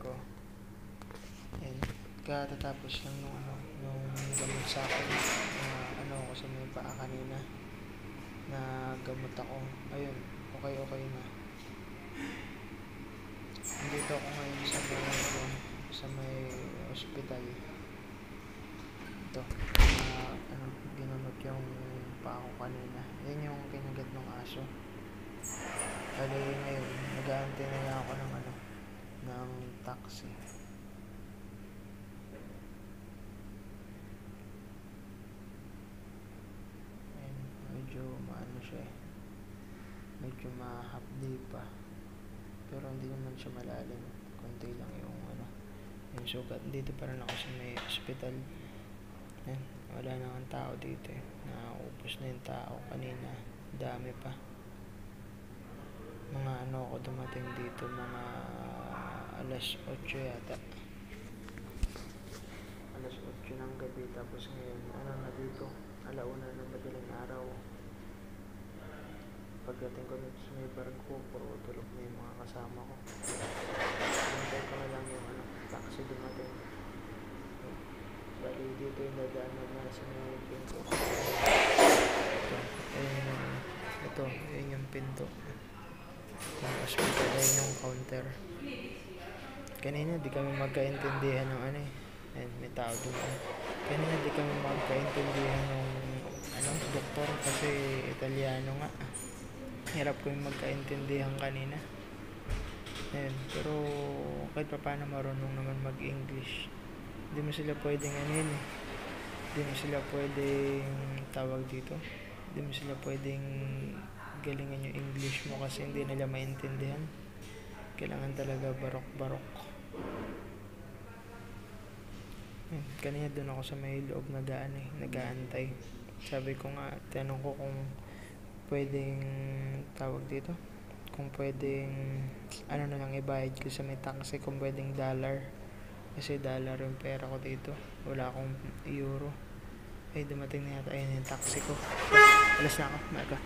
ko. And katatapos lang nung ano, nung gamot sa akin na ano ako sa may paa kanina na gamot ako. Ayun, okay okay na. Nandito ako ngayon sa may ano, sa may hospital. Ito, na ano, ginamot yung paa ko kanina. Yan yung kinagat ng aso. Kaya ngayon, nag-aantay na lang ako ng ng taxi. Ayan, medyo maano siya eh. Medyo mahapdi pa. Pero hindi naman siya malalim. Konti lang yung ano, yung sugat. Dito pa rin ako sa may hospital. Ayan, wala na ang tao dito eh. Naubos na yung tao kanina. Dami pa. Mga ano ako dumating dito, mga alas 8 yata. Alas 8 ng gabi tapos ngayon, ano na dito, alauna ng madaling araw. Pagdating ko dito sa may barko, puro tulog na yung mga kasama ko. Hintay ko na lang yung ano, taxi dumating. Bali dito yung dadaanan na sa may pinto. Ito, ayun yung, ito, ayun yung pinto. Yung hospital, ayun yung counter. Kanina di kami magkaintindihan ng ano eh. Ayun, may tao dun. Kanina di kami magkaintindihan ng ano, doktor kasi Italiano nga. Hirap kami magkaintindihan kanina. Ayun, pero kahit pa paano marunong naman mag-English. Hindi mo sila pwedeng ano yun eh. Hindi mo sila pwedeng tawag dito. Hindi mo sila pwedeng galingan yung English mo kasi hindi nila maintindihan. Kailangan talaga barok-barok. Hmm, kanina doon ako sa may loob nagaan eh, nagaantay. Sabi ko nga, tanong ko kung pwedeng tawag dito. Kung pwedeng ano na lang ibayad ko sa may taxi kung pwedeng dollar. Kasi dollar yung pera ko dito. Wala akong euro. Ay, dumating na yata. Ayun yung taxi ko. Alas na ako. Maga.